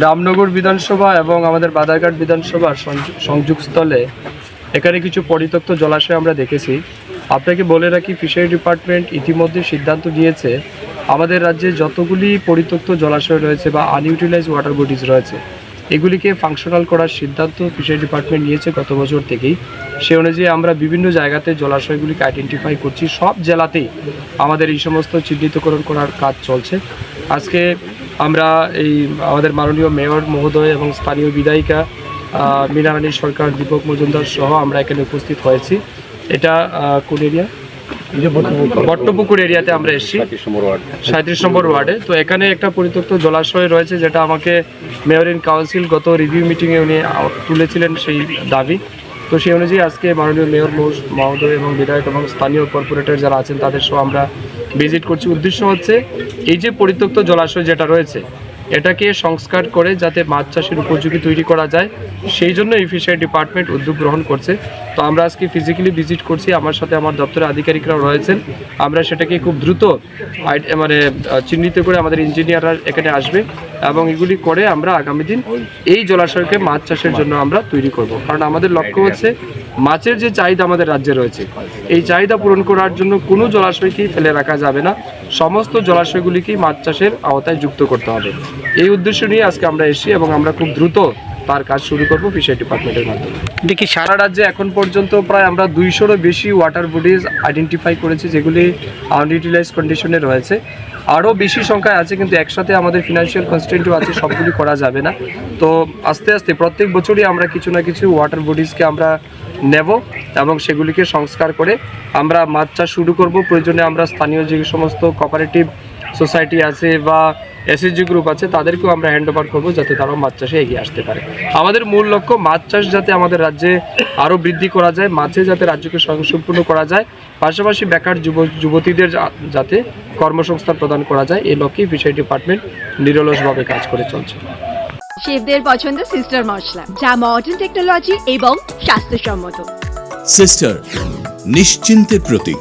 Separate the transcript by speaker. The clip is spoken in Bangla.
Speaker 1: রামনগর বিধানসভা এবং আমাদের বাদারঘাট বিধানসভার সংযু- সংযোগস্থলে এখানে কিছু পরিত্যক্ত জলাশয় আমরা দেখেছি। আপনাকে বলে রাখি, ফিশারি ডিপার্টমেন্ট ইতিমধ্যে সিদ্ধান্ত নিয়েছে, আমাদের রাজ্যে যতগুলি পরিত্যক্ত জলাশয় রয়েছে বা আনইউটিলাইজ ওয়াটার বডিজ রয়েছে এগুলিকে ফাংশনাল করার সিদ্ধান্ত ফিশারি ডিপার্টমেন্ট নিয়েছে গত বছর থেকেই। সে অনুযায়ী আমরা বিভিন্ন জায়গাতে জলাশয়গুলিকে আইডেন্টিফাই করছি। সব জেলাতেই আমাদের এই সমস্ত চিহ্নিতকরণ করার কাজ চলছে। আজকে আমরা এই আমাদের মাননীয় মেয়র মহোদয় এবং স্থানীয় বিধায়িকা মীনারানী সরকার, দীপক মজুমদার সহ আমরা এখানে উপস্থিত হয়েছি। এটা কোন এরিয়া বট্টপুকুর এরিয়াতে আমরা এসেছি। সাঁত্রিশ নম্বর ওয়ার্ডে। তো এখানে একটা পরিত্যক্ত জলাশয় রয়েছে যেটা আমাকে মেয়র ইন কাউন্সিল গত রিভিউ মিটিংয়ে উনি তুলেছিলেন সেই দাবি। তো সেই অনুযায়ী আজকে মাননীয় মেয়র মহোদয় এবং বিধায়ক এবং স্থানীয় কর্পোরেটর যারা আছেন তাদের সহ আমরা ভিজিট করছি। উদ্দেশ্য হচ্ছে এই যে পরিত্যক্ত জলাশয় যেটা রয়েছে এটাকে সংস্কার করে যাতে মাছ চাষের উপযোগী তৈরি করা যায়, সেই জন্য এই ফিশারি ডিপার্টমেন্ট উদ্যোগ গ্রহণ করছে। তো আমরা আজকে ফিজিক্যালি ভিজিট করছি, আমার সাথে আমার দপ্তরের আধিকারিকরাও রয়েছেন। আমরা সেটাকে খুব দ্রুত মানে চিহ্নিত করে আমাদের ইঞ্জিনিয়াররা এখানে আসবে এবং এগুলি করে আমরা আগামী দিন এই জলাশয়কে মাছ চাষের জন্য আমরা তৈরি করব। কারণ আমাদের লক্ষ্য হচ্ছে মাছের যে চাহিদা আমাদের রাজ্যে রয়েছে, এই চাহিদা পূরণ করার জন্য কোনো জলাশয়কেই ফেলে রাখা যাবে না। সমস্ত জলাশয়গুলিকেই মাছ চাষের আওতায় যুক্ত করতে হবে। এই উদ্দেশ্য নিয়ে আজকে আমরা এসি এবং আমরা খুব দ্রুত তার কাজ শুরু করব ফিশারি ডিপার্টমেন্টের মাধ্যমে।
Speaker 2: দেখি,
Speaker 1: সারা রাজ্যে এখন পর্যন্ত প্রায় আমরা দুইশোরও বেশি ওয়াটার বডিজ আইডেন্টিফাই করেছি, যেগুলি আনইউটিলাইজ কন্ডিশনে রয়েছে। আরও বেশি সংখ্যায় আছে, কিন্তু একসাথে আমাদের ফিনান্সিয়াল কনস্টেন্টও আছে, সবগুলি করা যাবে না। তো আস্তে আস্তে প্রত্যেক বছরই আমরা কিছু না কিছু ওয়াটার বডিজকে আমরা নেব এবং সেগুলিকে সংস্কার করে আমরা মাছ চাষ শুরু করব। প্রয়োজনে আমরা স্থানীয় যে সমস্ত কোঅপারেটিভ সোসাইটি আছে বা এসএসজি গ্রুপ আছে তাদেরকেও আমরা হ্যান্ড ওভার করব যাতে তারাও মাছ চাষে এগিয়ে আসতে পারে। আমাদের মূল লক্ষ্য মাছ চাষ যাতে আমাদের রাজ্যে আরও বৃদ্ধি করা যায় মাছে যাতে রাজ্যকে স্বয়ংসম্পূর্ণ করা যায় পাশাপাশি বেকার যুব যুবতীদের যাতে কর্মসংস্থান প্রদান করা যায় এই লক্ষ্যেই ফিশারি ডিপার্টমেন্ট নিরলসভাবে কাজ করে চলছে।
Speaker 3: শেফদের পছন্দ সিস্টার মশলা যা মডার্ন টেকনোলজি এবং স্বাস্থ্যসম্মত।
Speaker 4: সিস্টার নিশ্চিন্তের প্রতীক।